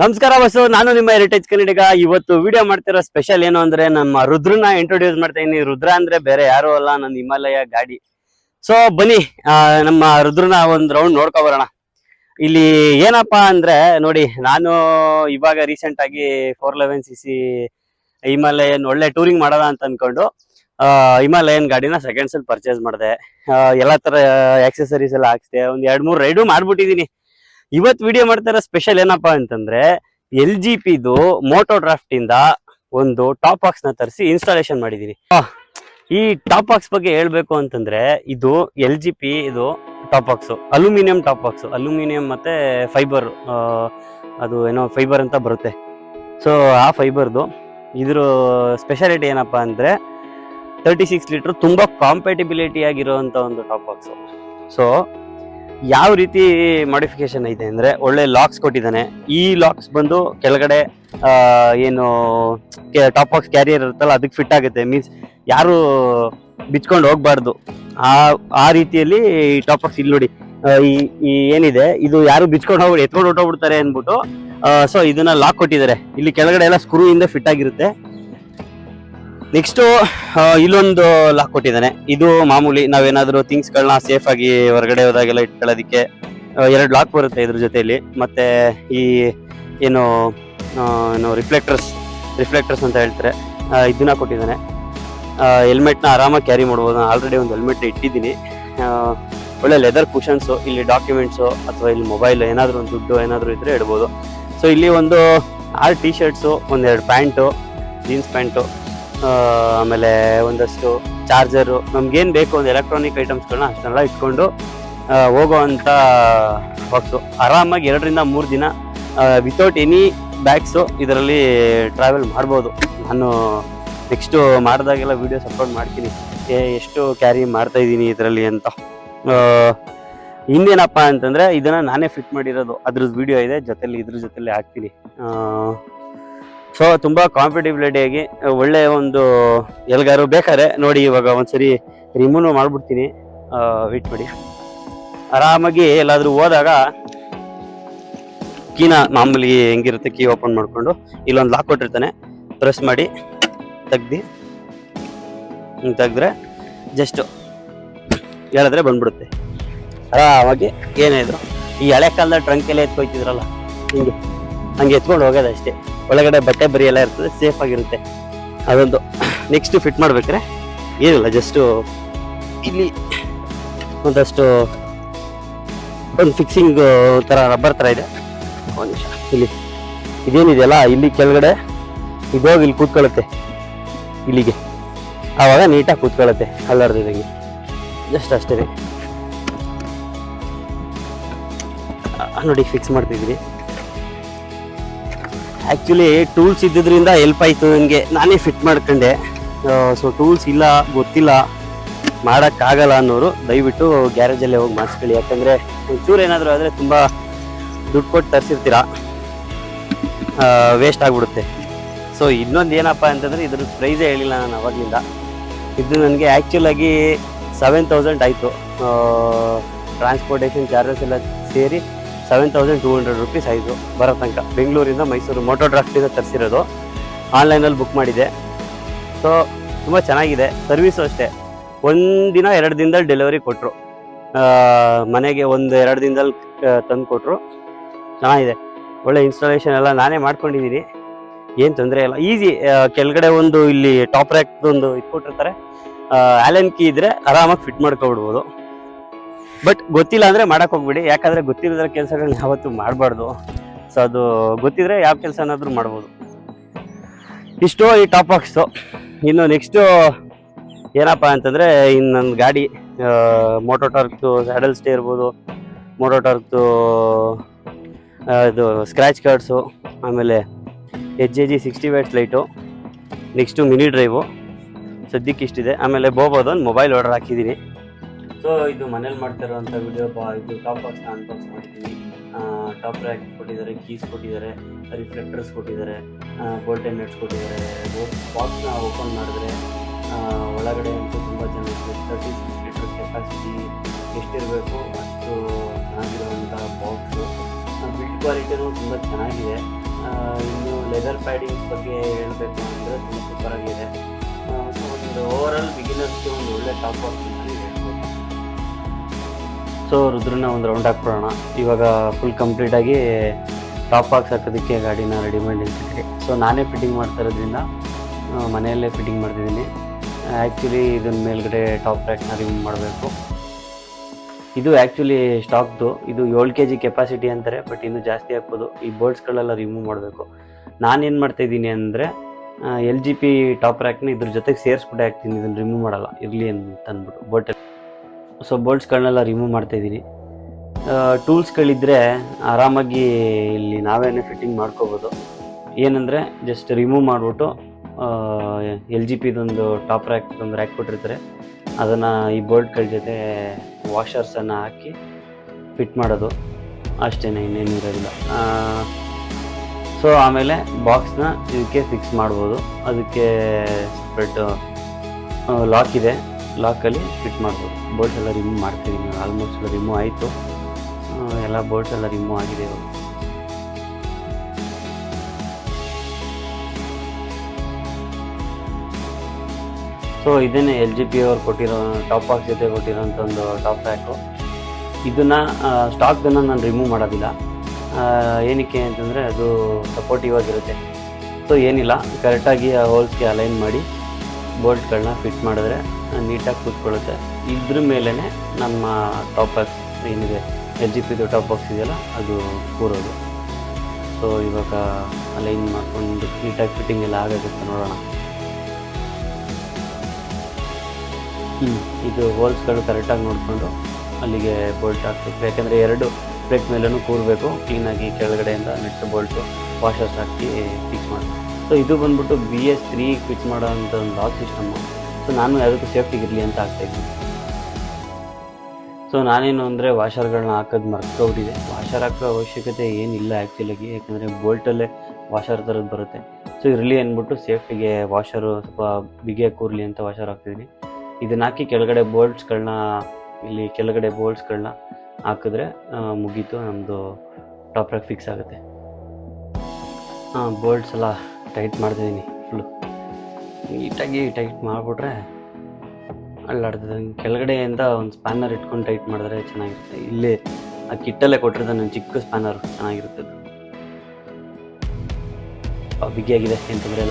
ನಮಸ್ಕಾರ ಬಸ್ಸು ನಾನು ನಿಮ್ಮ ಹೆರಿಟೇಜ್ ಕನ್ನಡಿಗ. ಇವತ್ತು ವಿಡಿಯೋ ಮಾಡ್ತಿರೋ ಸ್ಪೆಷಲ್ ಏನು ಅಂದ್ರೆ ನಮ್ಮ ರುದ್ರನ ಇಂಟ್ರೊಡ್ಯೂಸ್ ಮಾಡ್ತಾ ಇದೀನಿ. ರುದ್ರ ಅಂದ್ರೆ ಬೇರೆ ಯಾರು ಅಲ್ಲ, ನನ್ನ ಹಿಮಾಲಯ ಗಾಡಿ. ಸೊ ಬನ್ನಿ ನಮ್ಮ ರುದ್ರನ ಒಂದ್ ರೌಂಡ್ ನೋಡ್ಕೊ ಬರೋಣ. ಇಲ್ಲಿ ಏನಪ್ಪಾ ಅಂದ್ರೆ, ನೋಡಿ, ನಾನು ಇವಾಗ ರೀಸೆಂಟ್ ಆಗಿ four eleven C C Himalayan ಒಳ್ಳೆ ಟೂರಿಂಗ್ ಮಾಡೋದ ಅಂತ ಅನ್ಕೊಂಡು ಹಿಮಾಲಯನ್ ಗಾಡಿನ ಸೆಕೆಂಡ್ಸ್ ಅಲ್ಲಿ ಪರ್ಚೇಸ್ ಮಾಡಿದೆ. ಎಲ್ಲಾ ತರ ಆಕ್ಸೆಸರೀಸ್ ಎಲ್ಲ ಹಾಕ್ಸಿದೆ. ಒಂದ್ ಎರಡ್ ಮೂರ್ ರೈಡು ಮಾಡ್ಬಿಟ್ಟಿದೀನಿ. ಇವತ್ ವಿಡಿಯೋ ಮಾಡ್ತಾ ಸ್ಪೆಷಲ್ ಏನಪ್ಪಾ ಅಂತಂದ್ರೆ ಎಲ್ ಜಿ ಪಿದು ಮೋಟೋ ಡ್ರಾಫ್ಟ್ ಇಂದ ಒಂದು ಟಾಪ್ ಬಾಕ್ಸ್ನ ತರಿಸಿ ಇನ್ಸ್ಟಾಲೇಷನ್ ಮಾಡಿದೀನಿ ಈ ಟಾಪ್ ಬಾಕ್ಸ್ ಬಗ್ಗೆ ಹೇಳ್ಬೇಕು ಅಂತಂದ್ರೆ ಇದು ಎಲ್ ಜಿ ಪಿ ಇದು top box aluminium top box aluminium ಮತ್ತೆ ಫೈಬರ್ ಅದು ಏನೋ ಫೈಬರ್ ಅಂತ ಬರುತ್ತೆ. ಸೊ ಆ ಫೈಬರ್ದು ಇದ್ರ ಸ್ಪೆಷಾಲಿಟಿ ಏನಪ್ಪಾ ಅಂದ್ರೆ ತರ್ಟಿ ಸಿಕ್ಸ್ ಲೀಟರ್ ತುಂಬಾ ಕಾಂಪೇಟಿಬಿಲಿಟಿ ಆಗಿರುವಂತ ಒಂದು ಟಾಪ್ ಬಾಕ್ಸ್ ಸೊ ಯಾವ ರೀತಿ ಮಾಡಿಫಿಕೇಶನ್ ಐತೆ ಅಂದ್ರೆ ಒಳ್ಳೆ ಲಾಕ್ಸ್ ಕೊಟ್ಟಿದ್ದಾನೆ. ಈ ಲಾಕ್ಸ್ ಬಂದು ಕೆಳಗಡೆ ಏನು ಟಾಪ್ ಬಾಕ್ಸ್ ಕ್ಯಾರಿಯರ್ ಇರುತ್ತಲ್ಲ, ಅದಕ್ಕೆ ಫಿಟ್ ಆಗುತ್ತೆ. ಮೀನ್ಸ್ ಯಾರು ಬಿಚ್ಕೊಂಡು ಹೋಗ್ಬಾರ್ದು. ಆ ಆ ರೀತಿಯಲ್ಲಿ ಈ ಟಾಪ್ ಬಾಕ್ಸ್ ಇಲ್ಲಿ ನೋಡಿ. ಈ ಏನಿದೆ, ಇದು ಯಾರು ಬಿಚ್ಕೊಂಡು ಹೋಗ್ಬಿಡಿ ಎತ್ಕೊಂಡು ಹೊಟ್ಟೋಗ್ಬಿಡ್ತಾರೆ ಅಂದ್ಬಿಟ್ಟು ಸೊ ಇದನ್ನ ಲಾಕ್ ಕೊಟ್ಟಿದ್ದಾರೆ. ಇಲ್ಲಿ ಕೆಳಗಡೆ ಎಲ್ಲ ಸ್ಕ್ರೂ ಇಂದ ಫಿಟ್ ಆಗಿರುತ್ತೆ. ನೆಕ್ಸ್ಟ್ ಇಲ್ಲೊಂದು ಲಾಕ್ ಕೊಟ್ಟಿದ್ದಾನೆ. ಇದು ಮಾಮೂಲಿ ನಾವೇನಾದರೂ ಥಿಂಗ್ಸ್ ಗಳನ್ನ ಸೇಫ್ ಆಗಿ ಹೊರಗಡೆ ಹೋದಾಗೆಲ್ಲ ಇಟ್ಕೊಳ್ಳೋದಕ್ಕೆ ಎರಡು ಲಾಕ್ ಬರುತ್ತೆ ಇದ್ರ ಜೊತೆಯಲ್ಲಿ ಮತ್ತೆ ಈ, ಏನು ಏನು ರಿಫ್ಲೆಕ್ಟರ್ಸ್ ರಿಫ್ಲೆಕ್ಟರ್ಸ್ ಅಂತ ಹೇಳ್ತಾರೆ. ಇದನ್ನ ಕೊಟ್ಟಿದ್ದಾನೆ. ಹೆಲ್ಮೆಟ್ನ ಆರಾಮಾಗಿ ಕ್ಯಾರಿ ಮಾಡ್ಬೋದು. ನಾನು ಆಲ್ರೆಡಿ ಒಂದು ಹೆಲ್ಮೆಟ್ ಇಟ್ಟಿದ್ದೀನಿ. ಒಳ್ಳೆ ಲೆದರ್ ಕುಷನ್ಸು ಇಲ್ಲಿ ಡಾಕ್ಯುಮೆಂಟ್ಸು ಅಥವಾ ಇಲ್ಲಿ ಮೊಬೈಲ್ ಏನಾದರೂ ಒಂದು ದುಡ್ಡು ಏನಾದರೂ ಇದ್ದರೆ ಇಡ್ಬೋದು. ಸೊ ಇಲ್ಲಿ ಒಂದು ಆರು ಟೀ ಶರ್ಟ್ಸು ಒಂದೆರಡು ಪ್ಯಾಂಟು ಜೀನ್ಸ್ ಪ್ಯಾಂಟು ಆಮೇಲೆ ಒಂದಷ್ಟು ಚಾರ್ಜರು, ನಮ್ಗೇನು ಬೇಕು ಒಂದು ಎಲೆಕ್ಟ್ರಾನಿಕ್ ಐಟಮ್ಸ್ಗಳನ್ನ ಅಷ್ಟೆಲ್ಲ ಇಟ್ಕೊಂಡು ಹೋಗೋ ಹೋಗೋವಂಥ ಬಾಕ್ಸು ಆರಾಮಾಗಿ ಎರಡರಿಂದ ಮೂರು ದಿನ ವಿತೌಟ್ ಎನಿ ಬ್ಯಾಗ್ಸು ಇದರಲ್ಲಿ ಟ್ರಾವೆಲ್ ಮಾಡ್ಬೋದು. ನಾನು ನೆಕ್ಸ್ಟು ಮಾಡಿದಾಗೆಲ್ಲ ವೀಡಿಯೋಸ್ ಅಪ್ಲೋಡ್ ಮಾಡ್ತೀನಿ. ಏ, ಎಷ್ಟು ಕ್ಯಾರಿ ಮಾಡ್ತಾ ಇದ್ದೀನಿ ಇದರಲ್ಲಿ ಅಂತ. ಇನ್ನೇನಪ್ಪ ಅಂತಂದರೆ, ಇದನ್ನು ನಾನೇ ಫಿಟ್ ಮಾಡಿರೋದು. ಅದ್ರದ್ದು ವಿಡಿಯೋ ಇದೆ, ಜೊತೆಲಿ ಇದ್ರ ಜೊತೆಲಿ ಹಾಕ್ತೀನಿ. ಸೊ ತುಂಬಾ ಕಾಂಪಿಟೇಬಿಲಿಟಿ ಆಗಿ ಒಳ್ಳೆ ಒಂದು ಎಲ್ಗಾರು ಬೇಕಾದ್ರೆ ನೋಡಿ ಇವಾಗ ಒಂದ್ಸರಿ ರಿಮೂವ್ ಮಾಡ್ಬಿಡ್ತೀನಿ. ವೇಟ್ ಮಾಡಿ. ಆರಾಮಾಗಿ ಎಲ್ಲಾದರೂ ಹೋದಾಗ, ಕೀನ ಮಾಮೂಲಿ ಹೆಂಗಿರುತ್ತೆ ಕೀ ಓಪನ್ ಮಾಡಿಕೊಂಡು, ಇಲ್ಲೊಂದು ಲಾಕ್ ಕೊಟ್ಟಿರ್ತಾನೆ. ಪ್ರೆಸ್ ಮಾಡಿ, ತೆಗ್ದು, ಹಿಂಗೆ ತೆಗೆದ್ರೆ ಜಸ್ಟು ಹೇಳಿದ್ರೆ ಬಂದ್ಬಿಡುತ್ತೆ. ಆರಾಮಾಗಿ ಏನೇ ಈ ಹಳೆ ಕಾಲದ ಟ್ರಂಕೆಲ್ಲ ಎತ್ಕೊಯ್ತಿದ್ರಲ್ಲ, ಹಿಂಗೆ. ಹಂಗೆ ಎತ್ಕೊಂಡು ಹೋಗೋದು ಅಷ್ಟೇ. ಒಳಗಡೆ ಬಟ್ಟೆ ಬರಿ ಎಲ್ಲ ಇರ್ತದೆ ಸೇಫ್ ಆಗಿರುತ್ತೆ. ಅದೊಂದು ನೆಕ್ಸ್ಟ್ ಫಿಟ್ ಮಾಡ್ಬೇಕಾರೆ ಏನಿಲ್ಲ ಜಸ್ಟು ಇಲ್ಲಿ ಒಂದಷ್ಟು ಒಂದು ಫಿಕ್ಸಿಂಗ್ ಥರ ರಬ್ಬರ್ ಥರ ಇದೆ. ಒಂದು ನಿಮಿಷ, ಇಲ್ಲಿ ಇದೇನಿದೆಯಲ್ಲ ಇಲ್ಲಿ ಕೆಳಗಡೆ ಇದೋಗಿ ಇಲ್ಲಿ ಕೂತ್ಕೊಳ್ಳುತ್ತೆ, ಇಲ್ಲಿಗೆ. ಆವಾಗ ನೀಟಾಗಿ ಕೂತ್ಕೊಳ್ಳುತ್ತೆ ಅಲ್ಲಾರ್ದಿದಂಗೆ ಜಸ್ಟ್ ಅಷ್ಟೇ. ನೋಡಿ ಫಿಕ್ಸ್ ಮಾಡ್ತಿದ್ವಿ. ಆ್ಯಕ್ಚುಲಿ ಟೂಲ್ಸ್ ಇದ್ದಿದ್ರಿಂದ ಹೆಲ್ಪ್ ಆಯಿತು ನನಗೆ. ನಾನೇ ಫಿಟ್ ಮಾಡ್ಕೊಂಡೆ. ಸೊ ಟೂಲ್ಸ್ ಇಲ್ಲ, ಗೊತ್ತಿಲ್ಲ. ಮಾಡೋಕ್ಕಾಗಲ್ಲ ಅನ್ನೋರು ದಯವಿಟ್ಟು ಗ್ಯಾರೇಜಲ್ಲೇ ಹೋಗಿ ಮಾಡಿಸ್ಕೊಳ್ಳಿ. ಯಾಕಂದರೆ ಒಂಚೂರು ಏನಾದರೂ ಆದರೆ ತುಂಬ ದುಡ್ಡು ಕೊಟ್ಟು ತರಿಸಿರ್ತೀರ? ವೇಸ್ಟ್ ಆಗಿಬಿಡುತ್ತೆ. ಸೊ ಇನ್ನೊಂದು ಏನಪ್ಪ ಅಂತಂದರೆ ಇದ್ರ ಪ್ರೈಸೇ ಹೇಳಿಲ್ಲ ನಾನು ಅವಾಗಲಿಂದ. ಇದು ನನಗೆ ಆ್ಯಕ್ಚುಲಾಗಿ ಸೆವೆನ್ ತೌಸಂಡ್ ಆಯಿತು. ಟ್ರಾನ್ಸ್ಪೋರ್ಟೇಷನ್ ಚಾರ್ಜಸ್ ಎಲ್ಲ ಸೇರಿ seven thousand two hundred rupees ಆಯಿತು ಬರೋ ತನಕ. ಬೆಂಗಳೂರಿಂದ ಮೈಸೂರು ಮೋಟೋ ಡ್ರಾಫ್ಟಿಂದ ತರಿಸಿರೋದು. ಆನ್ಲೈನಲ್ಲಿ ಬುಕ್ ಮಾಡಿದೆ. ಸೊ ತುಂಬ ಚೆನ್ನಾಗಿದೆ. ಸರ್ವಿಸು ಅಷ್ಟೇ. ಒಂದಿನ ಎರಡು ದಿನದಲ್ಲಿ ಡೆಲಿವರಿ ಕೊಟ್ಟರು ಮನೆಗೆ ಒಂದು ಎರಡು ದಿನದಲ್ಲಿ ತಂದು ಕೊಟ್ಟರು ಚೆನ್ನಾಗಿದೆ. ಒಳ್ಳೆ ಇನ್ಸ್ಟಾಲೇಷನ್ ಎಲ್ಲ ನಾನೇ ಮಾಡ್ಕೊಂಡಿದ್ದೀನಿ. ಏನು ತೊಂದರೆ ಇಲ್ಲ. ಈಸಿ ಕೆಳಗಡೆ ಒಂದು ಇಲ್ಲಿ ಟಾಪ್ ರ್ಯಾಕ್ದೊಂದು ಇದು ಕೊಟ್ಟಿರ್ತಾರೆ ಆಲೆನ್ ಕೀ ಇದ್ರೆ ಆರಾಮಾಗಿ ಫಿಟ್ ಮಾಡ್ಕೊಬಿಡ್ಬೋದು. ಬಟ್ ಗೊತ್ತಿಲ್ಲ ಅಂದ್ರೆ ಮಾಡಕ್ ಹೋಗ್ಬಿಡಿ. ಯಾಕಂದ್ರೆ ಗೊತ್ತಿರೋದ್ರ ಕೆಲಸಗಳನ್ನ ಯಾವತ್ತೂ ಮಾಡಬಾರ್ದು. ಸೊ ಅದು ಗೊತ್ತಿದ್ರೆ ಯಾವ ಕೆಲಸನಾದ್ರೂ ಮಾಡ್ಬೋದು. ಇಷ್ಟು ಈ ಟಾಪ್ ಬಾಕ್ಸು ಇನ್ನು ನೆಕ್ಸ್ಟು ಏನಪ್ಪ ಅಂತಂದ್ರೆ ಇನ್ನು ನನ್ನ ಗಾಡಿ ಮೋಟೋ ಟಾರ್ಕ್ದು ಸ್ಯಾಡಲ್ ಸ್ಟೇ ಇರ್ಬೋದು. ಮೋಟೋ ಟಾರ್ಕ್ ಇದು ಸ್ಕ್ರ್ಯಾಚ್ ಕಾರ್ಡ್ಸು ಆಮೇಲೆ H J G sixty watts light next mini drive ಸದ್ಯಕ್ಕೆ ಇಷ್ಟಿದೆ ಆಮೇಲೆ ಬೋಬೋದೊಂದು ಮೊಬೈಲ್ ಆರ್ಡರ್ ಹಾಕಿದ್ದೀನಿ ಸೊ ಇದು ಮನೇಲಿ ಮಾಡ್ತಿರೋಂಥ ವಿಡಿಯೋ ಇದು ಟಾಪ್ ಬಾಕ್ಸ್ನ ಅನ್ಬಾಕ್ಸ್ ಮಾಡಿದ್ದೀನಿ ಟಾಪ್ ರ್ಯಾಕ್ ಕೊಟ್ಟಿದ್ದಾರೆ ಕೀಸ್ ಕೊಟ್ಟಿದ್ದಾರೆ ರಿಫ್ಲೆಕ್ಟರ್ಸ್ ಕೊಟ್ಟಿದ್ದಾರೆ ಗೋಲ್ಡನ್ ನೆಟ್ಸ್ ಕೊಟ್ಟಿದ್ದಾರೆ. ಬಾಕ್ಸ್ನ ಓಪನ್ ಮಾಡಿದ್ರೆ ಒಳಗಡೆ ಅಂತೂ ತುಂಬ ಚೆನ್ನಾಗಿದೆ ತರ್ಟಿ ಸಿಕ್ಸ್ ಲೀಟರ್ ಕೆಪಾಸಿಟಿ ಎಷ್ಟಿರಬೇಕು, ಅಷ್ಟು ಚೆನ್ನಾಗಿರುವಂಥ ಬಾಕ್ಸು ಬಿಲ್ಡ್ ಕ್ವಾಲಿಟಿನೂ ತುಂಬ ಚೆನ್ನಾಗಿದೆ. ಇನ್ನು ಲೆದರ್ ಪ್ಯಾಡಿಂಗ್ ಬಗ್ಗೆ ಹೇಳಬೇಕು ಅಂದರೆ ತುಂಬ ಸೂಪರಾಗಿದೆ ಒಂದು ಓವರ್ ಆಲ್ ಬಿಗಿನರ್ಸ್ಗೆ ಒಂದು ಒಳ್ಳೆ ಟಾಪ್ ಬಾಕ್ಸ್ ಸೊ ರುದ್ರನ ಒಂದು ರೌಂಡ್ ಹಾಕ್ಬಿಡೋಣ. ಇವಾಗ ಫುಲ್ ಕಂಪ್ಲೀಟಾಗಿ ಟಾಪ್ ಬಾಕ್ಸ್ ಹಾಕೋದಕ್ಕೆ ಗಾಡಿನ ರೆಡಿ ಮಾಡಿ ನಿಲ್ಸಿದ್ರಿ. ಸೊ ನಾನೇ ಫಿಟ್ಟಿಂಗ್ ಮಾಡ್ತಾ ಇರೋದ್ರಿಂದ ಮನೆಯಲ್ಲೇ ಫಿಟ್ಟಿಂಗ್ ಮಾಡ್ತಿದ್ದೀನಿ. ಆ್ಯಕ್ಚುಲಿ ಇದನ್ನ ಮೇಲ್ಗಡೆ ಟಾಪ್ ರ್ಯಾಕ್ನ ರಿಮೂವ್ ಮಾಡಬೇಕು. ಇದು ಆ್ಯಕ್ಚುಲಿ ಸ್ಟಾಕ್ದು ಇದು ಏಳು ಕೆ ಜಿ ಕೆಪಾಸಿಟಿ ಅಂತಾರೆ ಬಟ್ ಇನ್ನು ಜಾಸ್ತಿ ಹಾಕ್ಬೋದು. ಈ ಬೋರ್ಡ್ಸ್ಗಳೆಲ್ಲ ರಿಮೂವ್ ಮಾಡಬೇಕು. ನಾನೇನು ಮಾಡ್ತಾ ಇದ್ದೀನಿ ಅಂದರೆ ಎಲ್ ಜಿ ಪಿ ಟಾಪ್ ರ್ಯಾಕ್ನ ಇದ್ರ ಜೊತೆಗೆ ಸೇರಿಸ್ಬಿಟ್ಟೆ ಹಾಕ್ತೀನಿ. ಇದನ್ನು ರಿಮೂವ್ ಮಾಡಲ್ಲ. ಇರಲಿ ಅಂತ ಅಂದ್ಬಿಟ್ಟು ಬೋಟ್ ಸೊ ಬೋಲ್ಟ್ಸ್ಗಳನ್ನೆಲ್ಲ ರಿಮೂವ್ ಮಾಡ್ತಾ ಇದ್ದೀನಿ ಟೂಲ್ಸ್ಗಳಿದ್ದರೆ ಆರಾಮಾಗಿ ಇಲ್ಲಿ ನಾವೇನೇ ಫಿಟ್ಟಿಂಗ್ ಮಾಡ್ಕೋಬೋದು. ಏನಂದರೆ ಜಸ್ಟ್ ರಿಮೂವ್ ಮಾಡಿಬಿಟ್ಟು ಎಲ್ ಜಿ ಪಿದೊಂದು ಟಾಪ್ ರ್ಯಾಕ್ ಒಂದು ರ್ಯಾಕ್ ಕೊಟ್ಟಿರ್ತಾರೆ. ಅದನ್ನು ಈ ಬೋಲ್ಟ್ಗಳ ಜೊತೆ ವಾಷರ್ಸನ್ನು ಹಾಕಿ ಫಿಟ್ ಮಾಡೋದು. ಅಷ್ಟೇ ಇನ್ನೇನು ಇರೋದಿಲ್ಲ. ಸೊ ಆಮೇಲೆ ಬಾಕ್ಸ್ನ ಇದಕ್ಕೆ ಫಿಕ್ಸ್ ಮಾಡ್ಬೋದು. ಅದಕ್ಕೆ ಸಪ್ರೇಟ್ ಲಾಕ್ ಇದೆ. ಲಾಕಲ್ಲಿ ಫಿಟ್ ಮಾಡ್ಬೋದು. ಬೋಲ್ಟ್ ಎಲ್ಲ ರಿಮೂವ್ ಮಾಡ್ತಿದ್ದೀನಿ ಆಲ್ಮೋಸ್ಟ್ ರಿಮೂವ್ ಆಯಿತು. ಎಲ್ಲ ಬೋಲ್ಟ್ ಎಲ್ಲ ರಿಮೂವ್ ಆಗಿದೆ ಸೊ ಇದೇನೆ ಎಲ್ ಜಿ ಪಿ ಅವ್ರು ಕೊಟ್ಟಿರೋ ಟಾಪ್ ಬಾಕ್ಸ್ ಜೊತೆ ಕೊಟ್ಟಿರೋಂಥ ಒಂದು ಟಾಪ್ ಪ್ಯಾಕು ಇದನ್ನು ಸ್ಟಾಕ್ದನ್ನು ನಾನು ರಿಮೂವ್ ಮಾಡೋದಿಲ್ಲ. ಏನಕ್ಕೆ ಅಂತಂದರೆ ಅದು ಸಪೋರ್ಟಿವ್ ಆಗಿರುತ್ತೆ. ಸೊ ಏನಿಲ್ಲ. ಕರೆಕ್ಟಾಗಿ ಆ ಹೋಲ್ಸ್ಗೆ ಅಲೈನ್ ಮಾಡಿ ಬೋಲ್ಟ್ಗಳನ್ನ ಫಿಟ್ ಮಾಡಿದ್ರೆ ನೀಟಾಗಿ ಕೂತ್ಕೊಳ್ಳುತ್ತೆ. ಇದ್ರ ಮೇಲೇ ನಮ್ಮ ಟಾಪ್ ಬಾಕ್ಸ್ ಏನಿದೆ ಎಲ್ ಜಿ ಪಿದು ಟಾಪ್ ಬಾಕ್ಸ್ ಇದೆಯಲ್ಲ, ಅದು ಕೂರೋದು. ಸೊ ಇವಾಗ ಅಲೈನ್ ಮಾಡ್ಕೊಂಡು ನೀಟಾಗಿ ಫಿಟ್ಟಿಂಗ್ ಎಲ್ಲ ಆಗುತ್ತೆ ನೋಡೋಣ. ಹ್ಞೂ ಇದು ಹೋಲ್ಸ್ಗಳು ಕರೆಕ್ಟಾಗಿ ನೋಡಿಕೊಂಡು ಅಲ್ಲಿಗೆ ಬೋಲ್ಟ್ ಹಾಕ್ಬೇಕು. ಯಾಕೆಂದರೆ ಎರಡು ಪ್ಲೇಟ್ ಮೇಲೂ ಕೂರಬೇಕು. ಕ್ಲೀನಾಗಿ ಕೆಳಗಡೆಯಿಂದ ನೆಕ್ಸ್ಟ್ ಬೋಲ್ಟು ವಾಷರ್ಸ್ ಹಾಕಿ ಫಿಕ್ಸ್ ಮಾಡಿ ಸೊ ಇದು ಬಂದ್ಬಿಟ್ಟು ಬಿ ಎಸ್ ತ್ರೀ ಫಿಕ್ಸ್ ಮಾಡೋ ಅಂಥ ಒಂದು ಲಾಕ್ ಸಿಸ್ಟಮ್ಮು ಸೊ ನಾನು ಯಾವುದಕ್ಕೂ ಸೇಫ್ಟಿಗೆ ಇರಲಿ ಅಂತ ಹಾಕ್ತಾಯಿದ್ದೀನಿ ಸೊ ನಾನೇನು ಅಂದರೆ ವಾಷರ್ಗಳನ್ನ ಹಾಕೋದು ಮರ್ತ್ಕೊಬಿಟ್ಟಿದೆ ವಾಷರ್ ಹಾಕೋ ಅವಶ್ಯಕತೆ ಏನಿಲ್ಲ ಆ್ಯಕ್ಚುಲಾಗಿ ಯಾಕಂದರೆ ಬೋಲ್ಟಲ್ಲೇ ವಾಷರ್ ಥರದ್ದು ಬರುತ್ತೆ. ಸೊ ಇರಲಿ ಅಂದ್ಬಿಟ್ಟು ಸೇಫ್ಟಿಗೆ ವಾಷರು ಸ್ವಲ್ಪ ಬಿಗಿಯಾಗಿ ಕೂರಲಿ ಅಂತ ವಾಷರ್ ಹಾಕ್ತಿದ್ದೀನಿ. ಇದನ್ನ ಹಾಕಿ ಕೆಳಗಡೆ ಬೋಲ್ಟ್ಸ್ಗಳನ್ನ ಇಲ್ಲಿ ಕೆಳಗಡೆ ಬೋಲ್ಟ್ಸ್ಗಳನ್ನ ಹಾಕಿದ್ರೆ ಮುಗೀತು. ನಮ್ಮದು ಟಾಪ್ ರ್ಯಾಕ್ ಫಿಕ್ಸ್ ಆಗುತ್ತೆ. ಬೋಲ್ಟ್ಸ್ ಎಲ್ಲ ಟೈಟ್ ಮಾಡ್ತಿದ್ದೀನಿ ಫುಲ್ಲು ನೀಟಾಗಿ ಟೈಟ್ ಮಾಡಿಬಿಟ್ರೆ ಅಲ್ಲಾಡ್ತದೆ. ಕೆಳಗಡೆಯಿಂದ ಒಂದು ಸ್ಪ್ಯಾನರ್ ಇಟ್ಕೊಂಡು ಟೈಟ್ ಮಾಡಿದ್ರೆ ಚೆನ್ನಾಗಿರುತ್ತೆ. ಇಲ್ಲಿ ಆ ಕಿಟ್ಟಲ್ಲೇ ಕೊಟ್ಟಿರ್ತಾನೆ ನನ್ನ ಚಿಕ್ಕ ಸ್ಪ್ಯಾನರ್ ಚೆನ್ನಾಗಿರುತ್ತೆ. ಬಿಗಿಯಾಗಿದೆ ಏನು ತೊಂದರೆ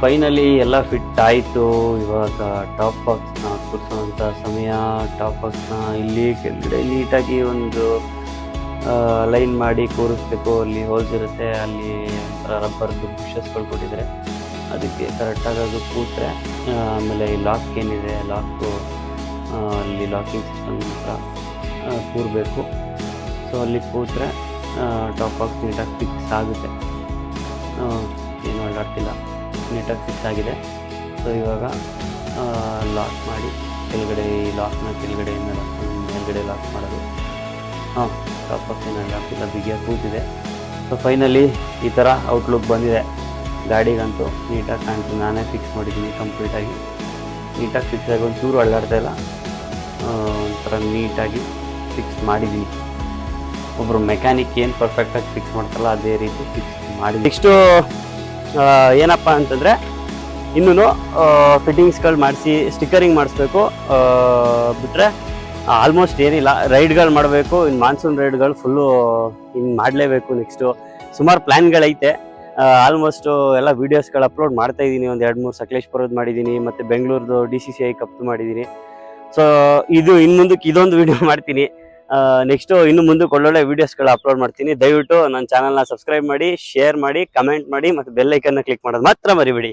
ಫೈನಲಿ ಎಲ್ಲ ಫಿಟ್ ಆಯಿತು. ಇವಾಗ ಟಾಪ್ ಬಾಕ್ಸ್ನ ಕೂರಿಸೋವಂಥ ಸಮಯ. ಟಾಪ್ ಬಾಕ್ಸ್ನ ಇಲ್ಲಿ ಕೆಳಗಡೆ ನೀಟಾಗಿ ಒಂದು ಲೈನ್ ಮಾಡಿ ಕೂರಿಸ್ಬೇಕು. ಅಲ್ಲಿ ಹೋಲ್ಸ್ ಅಲ್ಲಿ ಒಂಥರ ರಬ್ಬರ್ದು ಬುಷಸ್ಗಳು ಕೊಟ್ಟಿದ್ದಾರೆ ಅದಕ್ಕೆ ಕರೆಕ್ಟಾಗಿ ಅದು ಕೂತ್ರೆ ಆಮೇಲೆ ಈ ಲಾಕ್ ಏನಿದೆ ಲಾಕು ಅಲ್ಲಿ ಲಾಕಿಂಗ್ ಸಿಸ್ಟಮ್ ಹತ್ರ ಕೂರಬೇಕು. ಸೊ ಅಲ್ಲಿ ಕೂತ್ರೆ ಟಾಪ್ ಬಾಕ್ಸ್ ನೀಟಾಗಿ ಫಿಕ್ಸ್ ಆಗುತ್ತೆ. ಏನು ಅಲ್ಲಾಡ್ತಿಲ್ಲ ನೀಟಾಗಿ ಫಿಕ್ಸ್ ಆಗಿದೆ. ಸೊ ಇವಾಗ ಲಾಕ್ ಮಾಡಿ ಕೆಳಗಡೆ ಈ ಲಾಕ್ನ ಕೆಳಗಡೆಯಿಂದ ಕೆಳಗಡೆ ಮೇಲ್ಗಡೆ ಲಾಕ್ ಮಾಡೋದು. ಹಾಂ ಟಾಪ್ ಬಾಕ್ಸ್ ಏನು ಬಿಗಿಯಾಗಿ ಕೂತಿದೆ. ಸೊ ಫೈನಲಿ ಈ ಥರ ಔಟ್ಲುಕ್ ಬಂದಿದೆ. ಗಾಡಿಗಂತೂ ನೀಟಾಗಿ ಕಾಣ್ತು. ನಾನೇ ಫಿಕ್ಸ್ ಮಾಡಿದ್ದೀನಿ ಕಂಪ್ಲೀಟಾಗಿ ನೀಟಾಗಿ ಫಿಕ್ಸ್ ಆಗಿ ಒಂಚೂರು ಅಳ್ಳಾಡ್ತಾ ಇಲ್ಲ. ಒಂಥರ ನೀಟಾಗಿ ಫಿಕ್ಸ್ ಮಾಡಿದ್ದೀನಿ. ಒಬ್ಬರು ಮೆಕ್ಯಾನಿಕ್ ಏನು ಪರ್ಫೆಕ್ಟಾಗಿ ಫಿಕ್ಸ್ ಮಾಡ್ತಾರಲ್ಲ ಅದೇ ರೀತಿ ಫಿಕ್ಸ್ ಮಾಡಿ ನೆಕ್ಸ್ಟು ಏನಪ್ಪ ಅಂತಂದರೆ ಇನ್ನೂ ಫಿಟ್ಟಿಂಗ್ಸ್ಗಳು ಮಾಡಿಸಿ ಸ್ಟಿಕ್ಕರಿಂಗ್ ಮಾಡಿಸ್ಬೇಕು. ಬಿಟ್ಟರೆ ಆಲ್ಮೋಸ್ಟ್ ಏನಿಲ್ಲ. ರೈಡ್ಗಳು ಮಾಡಬೇಕು. ಇನ್ನು ಮಾನ್ಸೂನ್ ರೈಡ್ಗಳು ಫುಲ್ಲು ಇನ್ನು ಮಾಡಲೇಬೇಕು ನೆಕ್ಸ್ಟು ಸುಮಾರು ಪ್ಲ್ಯಾನ್ಗಳೈತೆ ಆಲ್ಮೋಸ್ಟು ಎಲ್ಲ ವೀಡಿಯೋಸ್ಗಳು ಅಪ್ಲೋಡ್ ಮಾಡ್ತಾ ಇದ್ದೀನಿ. ಒಂದು ಎರಡು ಮೂರು ಸಕಲೇಶ್ಪುರದ್ದು ಮಾಡಿದ್ದೀನಿ, ಮತ್ತು ಬೆಂಗಳೂರ್ದು D C C I cup ಮಾಡಿದ್ದೀನಿ. ಸೊ ಇದು ಇನ್ನು ಮುಂದಕ್ಕೆ ಇದೊಂದು ವಿಡಿಯೋ ಮಾಡ್ತೀನಿ. ನೆಕ್ಸ್ಟು ಇನ್ನು ಮುಂದಕ್ಕೆ ಒಳ್ಳೊಳ್ಳೆ ವೀಡಿಯೋಸ್ಗಳು ಅಪ್ಲೋಡ್ ಮಾಡ್ತೀನಿ. ದಯವಿಟ್ಟು ನನ್ನ ಚಾನಲ್ನ ಸಬ್ಸ್ಕ್ರೈಬ್ ಮಾಡಿ ಶೇರ್ ಮಾಡಿ ಕಮೆಂಟ್ ಮಾಡಿ, ಮತ್ತು ಬೆಲ್ ಐಕನ್ನ ಕ್ಲಿಕ್ ಮಾಡೋದು ಮಾತ್ರ ಮರಿಬೇಡಿ.